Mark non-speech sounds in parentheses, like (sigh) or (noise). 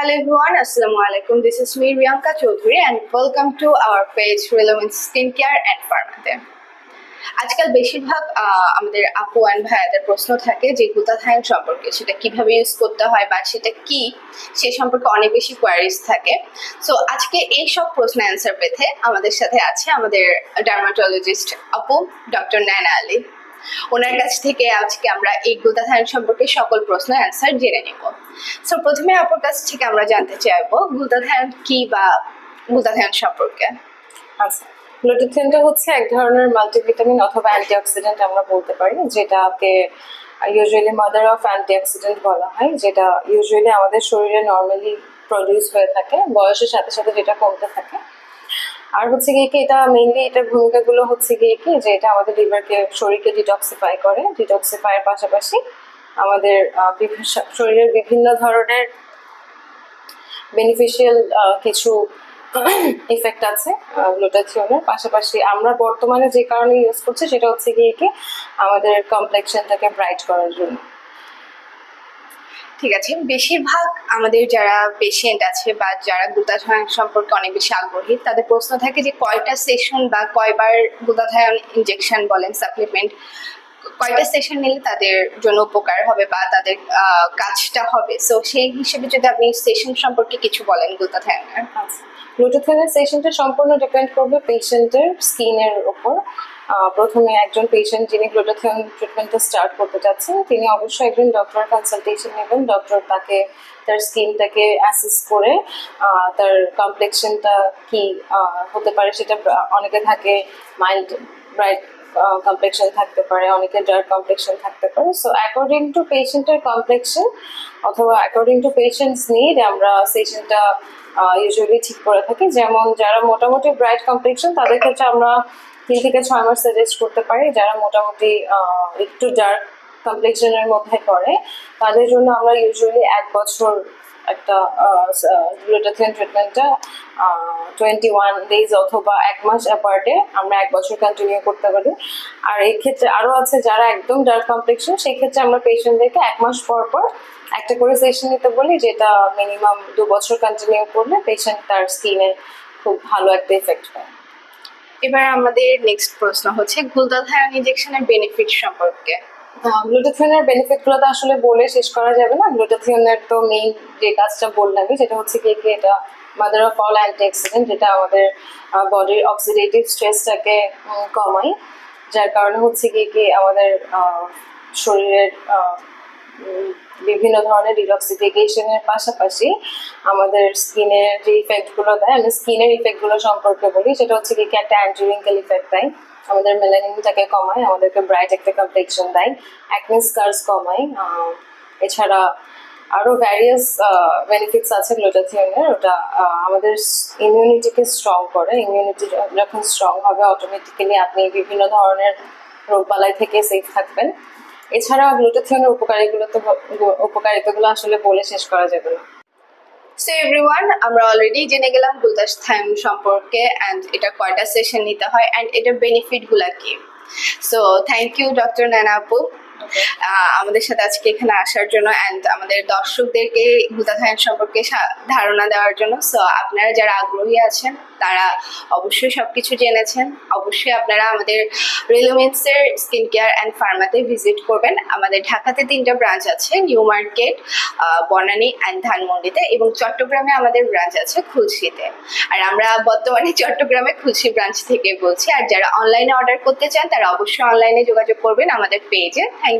Hello everyone, Assalamu alaikum. This is me Riyanka Chaudhary and welcome to our page Relevant Skincare and Pharmaতে আজকাল বেশিরভাগ আমাদের আপু and ভাইয়াদের প্রশ্ন থাকে যে গ্লুটাথাইন সম্পর্কে সেটা কীভাবে ইউজ করতে হয় বা সেটা কি? সে সম্পর্কে অনেক বেশি কোয়ারিজ থাকে। সো আজকে এই সব প্রশ্ন অ্যান্সার পেতে আমাদের সাথে আছে আমাদের ডার্মাটোলজিস্ট আপু ডক্টর ন্যানা আলী ওনার কাছ থেকে আজকে আমরা এই গ্লুটাথাইন সম্পর্কে সকল প্রশ্ন অ্যান্সার জেনে নিব। সো প্রথমে আপুর কাছ থেকে আমরা জানতে চাইব গ্লুটাথাইন কি বা গ্লুটাথাইন সম্পর্কে? আচ্ছা গ্লুটাথিনটা হচ্ছে এক ধরনের মাল্টিভিটামিন অথবা অ্যান্টিঅক্সিডেন্ট আমরা বলতে পারি, যেটাকে ইউজুয়ালি মাদার অফ অ্যান্টিঅক্সিডেন্ট বলা হয়, যেটা ইউজুয়ালি আমাদের শরীরে নর্মালি প্রডিউস হয়ে থাকে, বয়সের সাথে সাথে যেটা কমতে থাকে। আর হচ্ছে গিয়ে কি, এটা মেইনলি এটার ভূমিকাগুলো হচ্ছে গিয়ে কি, যে এটা আমাদের লিভারকে শরীরকে ডিটক্সিফাই করে। ডিটক্সিফাইয়ের পাশাপাশি আমাদের শরীরের বিভিন্ন ধরনের বেনিফিশিয়াল কিছু (clears throat) ইফেক্ট আছে গ্লুটাথিয়নের পাশাপাশি আমরা বর্তমানে যে কারণে ইউজ করছি, সেটা হচ্ছে গিয়ে কি, আমাদের কমপ্লেকশনটাকে ব্রাইট করার জন্য। ঠিক আছে বেশিরভাগ আমাদের যারা পেশেন্ট আছে বা যারা গ্লুটাথায়ন সম্পর্কে অনেক বেশি আগ্রহী তাদের প্রশ্ন থাকে যে কয়টা সেশন বা কয়বার গ্লুটাথায়ন ইনজেকশন বলেন সাপ্লিমেন্ট কয়টা সেশন নিলে তাদের জন্য উপকার হবে বা তাদের কাজটা হবে? সো সেই হিসেবে যদি আপনি সেশন সম্পর্কে কিছু বলেন গ্লুটাথায়নের গ্লুটাথিয়নের সেশনটা সম্পূর্ণ ডিপেন্ড করবে পেশেন্টের স্কিনের উপর। আহ, প্রথমে একজন পেশেন্ট যিনি গ্লুটাথিয়ন ট্রিটমেন্টটা স্টার্ট করতে চাচ্ছেন, তিনি অবশ্যই একজন ডক্টর কনসালটেশন নেবেন। ডক্টর তাকে, তার স্কিনটাকে অ্যাসেস করে তার কমপ্লেকশনটা কি হতে পারে সেটা অনেকে থাকে মাইল্ড ব্রাইট কমপ্লেকশন থাকতে পারে, অনেকে ডার্ক কমপ্লেকশন থাকতে পারে। সো অ্যাকর্ডিং টু পেশেন্টের কমপ্লেকশন অথবা অ্যাকর্ডিং টু পেশেন্টস নিড আমরা সেশনটা ইউজুয়ালি ঠিক করে থাকি। যেমন যারা মোটামুটি ব্রাইট কমপ্লেকশন তাদের ক্ষেত্রে আমরা তিন থেকে ছয় মাস সাজেস্ট করতে পারি, যারা মোটামুটি একটু ডার্ক কমপ্লেকশনের মধ্যে পড়ে, তাদের জন্য আমরা ইউজুয়ালি এক বছর একটা গ্লুটাথিয়ন ট্রিটমেন্টটা টোয়েন্টি ওয়ান ডেজ অথবা এক মাস অ্যাপার্টে আমরা এক বছর কন্টিনিউ করতে পারি। আর এই ক্ষেত্রে আরও আছে যারা একদম ডার্ক কমপ্লেকশন সেই ক্ষেত্রে আমরা পেশেন্টদেরকে এক মাস পর পর একটা করে সেশন নিতে বলি, যেটা মিনিমাম দু বছর কন্টিনিউ করলে পেশেন্ট তার স্কিনে খুব ভালো একটা ইফেক্ট পায়। এবার আমাদের নেক্সট প্রশ্ন হচ্ছে গ্লুটাথায়ন ইনজেকশনের বেনিফিট সম্পর্কে। গ্লুটাথিয়নের বেনিফিটগুলো তো আসলে বলে শেষ করা যাবে না। গ্লুটাথিয়নের তো মেইন যে কাজটা বললামই সেটা হচ্ছে কি এটা মাদার অফ অল অ্যান্টিঅক্সিডেন্ট যেটা আমাদের বডির অক্সিডেটিভ স্ট্রেসটাকে কমায়। যার কারণে হচ্ছে কি কি আমাদের শরীরের বিভিন্ন ধরনের ডিটক্সিফিকেশনের পাশাপাশি আমাদের স্কিনের যে ইফেক্টগুলো দেয় আমি স্কিনের ইফেক্টগুলো সম্পর্কে বলি। সেটা হচ্ছে কি একটা অ্যান্টিরিঙ্কেল ইফেক্ট দেয়। আমাদের মেলানিনটাকে কমায়, আমাদেরকে ব্রাইট একটা কমপ্লেকশন দেয় অ্যাকনে স্কার্স কমায়। এছাড়া আরও ভ্যারিয়াস বেনিফিটস আছে গ্লুটাথিয়নের ওটা আমাদের ইমিউনিটিকে স্ট্রং করে। ইমিউনিটি যখন স্ট্রং হবে অটোমেটিক্যালি আপনি বিভিন্ন ধরনের রোগবালাই থেকে সেফ থাকবেন। এছাড়া গ্লুটাথিয়নের উপকারীগুলো তো উপকারিতাগুলো আসলে বলে শেষ করা যাবে না। সো এভরিওয়ান আমরা অলরেডি জেনে গেলাম গ্লুটাস থাইম সম্পর্কে অ্যান্ড এটা কয়টা সেশন নিতে হয় অ্যান্ড এটার বেনিফিটগুলা কি। সো থ্যাংক ইউ ডক্টর নানা আপু। আমাদের সাথে আজকে এখানে আসার জন্য অ্যান্ড আমাদের দর্শকদেরকে গ্লুটাথায়ন সম্পর্কে সা- ধারণা দেওয়ার জন্য। সো আপনারা যারা আগ্রহী আছেন, তারা অবশ্যই সবকিছু জেনেছেন। অবশ্যই আপনারা আমাদের রেলোমেন্টসের স্কিন কেয়ার অ্যান্ড ফার্মাতে ভিজিট করবেন। আমাদের ঢাকাতে তিনটা ব্রাঞ্চ আছে নিউ মার্কেট বনানী অ্যান্ড ধানমন্ডিতে এবং চট্টগ্রামে আমাদের ব্রাঞ্চ আছে, খুলশিতে। আর আমরা বর্তমানে চট্টগ্রামে খুলশি ব্রাঞ্চ থেকে বলছি। আর যারা অনলাইনে অর্ডার করতে চান, তারা অবশ্যই অনলাইনে যোগাযোগ করবেন আমাদের পেজে থ্যাংক